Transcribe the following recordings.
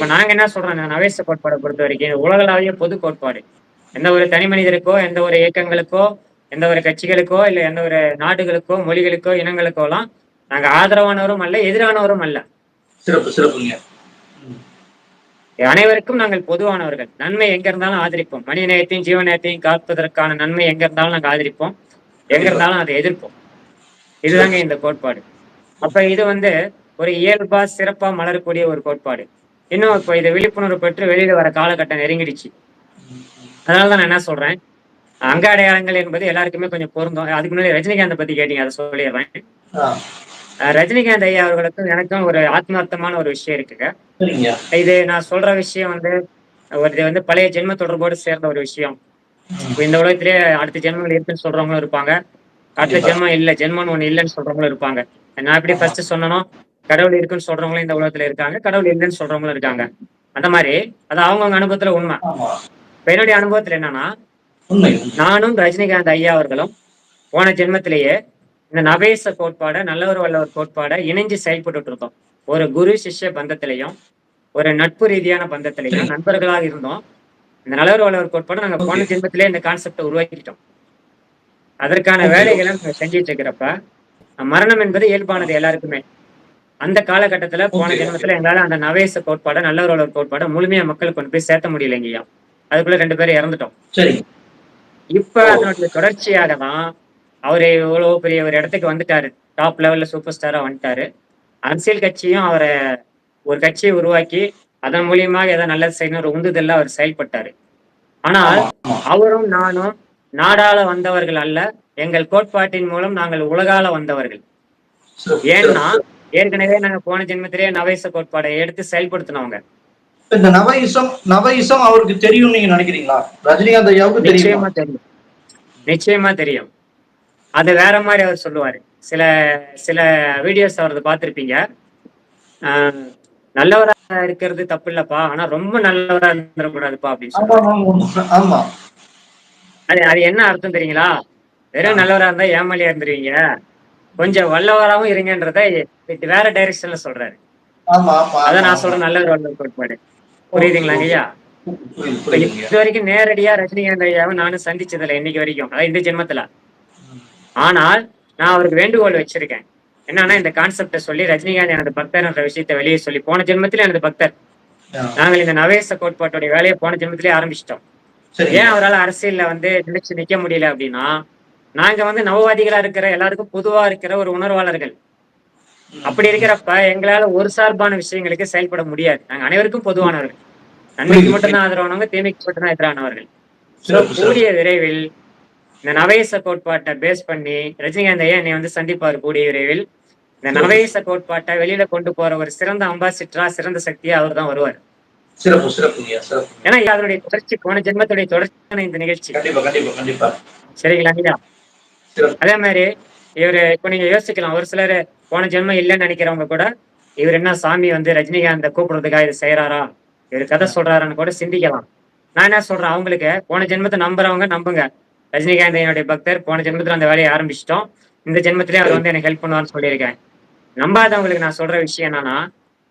அப்ப நாங்க என்ன சொல்றோம் நவேச கோட்பாடை பொறுத்த வரைக்கும் உலகளாவிய பொது கோட்பாடு. எந்த ஒரு தனி மனிதருக்கோ எந்த ஒரு இயக்கங்களுக்கோ எந்த ஒரு கட்சிகளுக்கோ இல்ல எந்த ஒரு நாடுகளுக்கோ மொழிகளுக்கோ இனங்களுக்கோ எல்லாம் நாங்க ஆதரவானவரும் அல்ல எதிரானவரும் அல்ல. சிறப்பு சிறப்புங்க. அனைவருக்கும் நாங்கள் பொதுவானவர்கள். நன்மை எங்க இருந்தாலும் ஆதரிப்போம். மனித நேயத்தையும் ஜீவ நேயத்தையும் காப்பதற்கான நன்மை எங்க இருந்தாலும் நாங்க ஆதரிப்போம். எங்க இருந்தாலும் அதை எதிர்ப்போம். இதுதாங்க இந்த கோட்பாடு. அப்ப இது வந்து ஒரு இயல்பா சிறப்பா மலரக்கூடிய ஒரு கோட்பாடு. இன்னும் இப்போ இதை விழிப்புணர்வு பெற்று வெளியில வர காலகட்டம் நெருங்கிடுச்சு. அதனாலதான் நான் என்ன சொல்றேன்? அங்க அடையாளங்கள் என்பது எல்லாருக்குமே கொஞ்சம் பொருந்தும். அதுக்கு முன்னாடி ரஜினிகாந்தை பத்தி கேட்டீங்க அதை சொல்லிடுறேன். ரஜினிகாந்த் ஐயா அவர்களுக்கும் எனக்கும் ஒரு ஆத்மார்த்தமான ஒரு விஷயம் இருக்குங்க. இது நான் சொல்ற விஷயம் வந்து ஒரு இது வந்து பழைய ஜென்ம தொடர்போடு சேர்ந்த ஒரு விஷயம். இப்ப இந்த உலகத்திலே அடுத்த ஜென்மங்கள் இருக்குன்னு சொல்றவங்களும் இருப்பாங்க. அடுத்த. ஜென்மம் இல்ல ஜென்மம்னு ஒண்ணு இல்லைன்னு சொல்றவங்களும் இருப்பாங்க. நான் எப்படி. ஃபர்ஸ்ட் சொன்னனோ கடவுள் இருக்குன்னு சொல்றவங்களும் இந்த உலகத்துல இருக்காங்க கடவுள் இல்லைன்னு சொல்றவங்களும் இருக்காங்க அந்த மாதிரி அது அவங்கவுங்க அனுபவத்துல உண்மை என்னுடைய அனுபவத்துல என்னன்னா. நானும் ரஜினிகாந்த் ஐயா அவர்களும் போன ஜென்மத்திலேயே இந்த நவேச கோட்பாடை நல்லவர் வல்லவர் கோட்பாடை இணைஞ்சு செயல்பட்டு இருந்தோம் ஒரு குரு சிஷ்ய பந்தத்திலையும் ஒரு நட்பு ரீதியான பந்தத்திலையும். நண்பர்களாக இருந்தோம் இந்த நல்லவர் வல்லவர் கோட்பாடை நாங்க போன. ஜென்மத்திலே இந்த கான்செப்டை உருவாக்கிட்டோம் அதற்கான. வேலைகளை செஞ்சுட்டு இருக்கிறப்ப மரணம் என்பது இயல்பானது எல்லாருக்குமே அந்த காலகட்டத்துல போன. ஜென்மத்துல எங்களால அந்த நவேச கோட்பாடை நல்லவர் வல்லவர் கோட்பாடை முழுமையா மக்களுக்கு கொண்டு போய் சேர்த்த முடியலைங்கய்யா அதுக்குள்ள ரெண்டு பேரும் இறந்துட்டோம். இப்ப அதனுடைய தொடர்ச்சியாக தான் அவரு இவ்வளவு பெரிய ஒரு இடத்துக்கு வந்துட்டாரு. டாப் லெவல்ல சூப்பர் ஸ்டாரா வந்துட்டாரு. அரசியல் கட்சியும் அவரை ஒரு கட்சியை உருவாக்கி அதன் மூலியமாக ஏதாவது நல்லது செய்யணும் ஒரு உந்துதல்ல அவர் செயல்பட்டாரு. ஆனால் அவரும் நானும் நாடாள வந்தவர்கள் அல்ல. எங்கள் கோட்பாட்டின் மூலம் நாங்கள் உலகால வந்தவர்கள். ஏன்னா. ஏற்கனவே நாங்க போன ஜென்மத்திலேயே நவேச கோட்பாடை எடுத்து செயல்படுத்தினவங்க. இந்த நவயிசம் நவயிசம் அவருக்கு தெரியும் நீங்க நினைக்கிறீங்களா? ரஜினிகாந்த் ஐயாவுக்கு தெரியுமா? நிச்சயமா தெரியும். நிச்சயமா தெரியும். அது வேற மாதிரி அவர் சொல்லுவாரு. சில சில வீடியோஸ் அவரது பார்த்திருப்பீங்க. நல்லவரா இருக்கிறது தப்பு இல்லப்பா ஆனா ரொம்ப நல்லவரா இருந்துடக்கூடாதுப்பா அப்படின்னு. ஆமா. அது அது என்ன அர்த்தம் தெரியுங்களா? வெறும் நல்லவரா இருந்தா ஏமாலியா இருந்துருவீங்க. கொஞ்சம் வல்லவராவும் இருங்கன்றத வேற டைரக்ஷன்ல சொல்றாரு. ஆமா, நான் சொல்ற நல்லவர் வல்லவர் கோட்பாடு. புரியுதுங்களா ஐயா. இது வரைக்கும் நேரடியா ரஜினிகாந்த் ஐயாவை நானும் சந்திச்சதில்லை இன்னைக்கு வரைக்கும். அதாவது இந்த ஜென்மத்துல. ஆனால் நான் அவருக்கு வேண்டுகோள் வச்சிருக்கேன். என்னன்னா இந்த கான்செப்டை சொல்லி ரஜினிகாந்த் எனது பக்தர் என்ற விஷயத்தை வெளியே சொல்லி போன ஜென்மத்திலே எனது பக்தர். நாங்கள் இந்த நவேச கோட்பாட்டுடைய வேலையை போன ஜென்மத்திலே ஆரம்பிச்சிட்டோம். ஏன் அவரால் அரசியல்ல வந்து நிலைச்சு நிக்க முடியல அப்படின்னா நாங்க வந்து நவவாதிகளா இருக்கிற எல்லாருக்கும் பொதுவா இருக்கிற ஒரு உணர்வாளர்கள். அப்படி இருக்கிறப்ப எங்களால ஒரு சார்பான விஷயங்களுக்கு செயல்பட முடியாது. நாங்க அனைவருக்கும் பொதுவானவர்கள். நன்மைக்கு. மட்டும்தான் ஆதரவானவங்க தீமைக்கு மட்டும்தான் எதிரானவர்கள். கூடிய விரைவில் இந்த நவேச கோட்பாட்டை பேஸ் பண்ணி ரஜினிகாந்த் ஐயா என்னை வந்து சந்திப்பார் கூடிய விரைவில். இந்த நவேச கோட்பாட்டை வெளியில கொண்டு போற ஒரு சிறந்த அம்பாசிடரா சிறந்த சக்தியா அவர் தான் வருவார். ஏன்னா அதனுடைய தொடர்ச்சி போன ஜென்மத்துடைய தொடர்ச்சியான இந்த நிகழ்ச்சி. சரிங்களா. அதே மாதிரி இவரு இப்ப நீங்க யோசிக்கலாம் ஒரு சிலர் போன ஜென்மம் இல்லைன்னு நினைக்கிறவங்க கூட இவர் என்ன சாமி வந்து ரஜினிகாந்த கூப்பிடுறதுக்காக இது செய்யறாரா இவர் கதை சொல்றாரான்னு கூட சிந்திக்கலாம். நான் என்ன சொல்றேன் அவங்களுக்கு போன ஜென்மத்தை நம்புறவங்க நம்புங்க. ரஜினிகாந்த் என்னுடைய பக்தர் போன ஜென்மத்துல அந்த வேலையை ஆரம்பிச்சிட்டோம். இந்த ஜென்மத்திலே அவர் வந்து எனக்கு ஹெல்ப் பண்ணுவார்னு சொல்லியிருக்கேன். நம்பாதவங்களுக்கு நான் சொல்ற விஷயம் என்னன்னா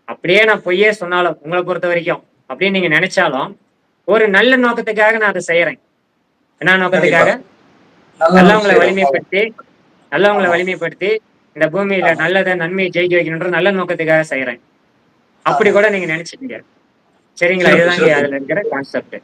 அப்படியே நான் பொய்யே சொன்னாலும் உங்களை பொறுத்த வரைக்கும் அப்படின்னு நீங்க நினைச்சாலும் ஒரு நல்ல நோக்கத்துக்காக நான் அதை செய்யறேன். என்ன நோக்கத்துக்காக? நல்லவங்களை. வலிமைப்படுத்தி நல்லவங்களை வலிமைப்படுத்தி இந்த பூமியில நல்லதை நன்மையை ஜெயிக்க வைக்கணுன்ற நல்ல நோக்கத்துக்காக செய்யறேன் அப்படி கூட நீங்க நினைச்சுக்கீங்க. சரிங்களா? இதுதாங்க. அதுல இருக்கிற கான்செப்ட்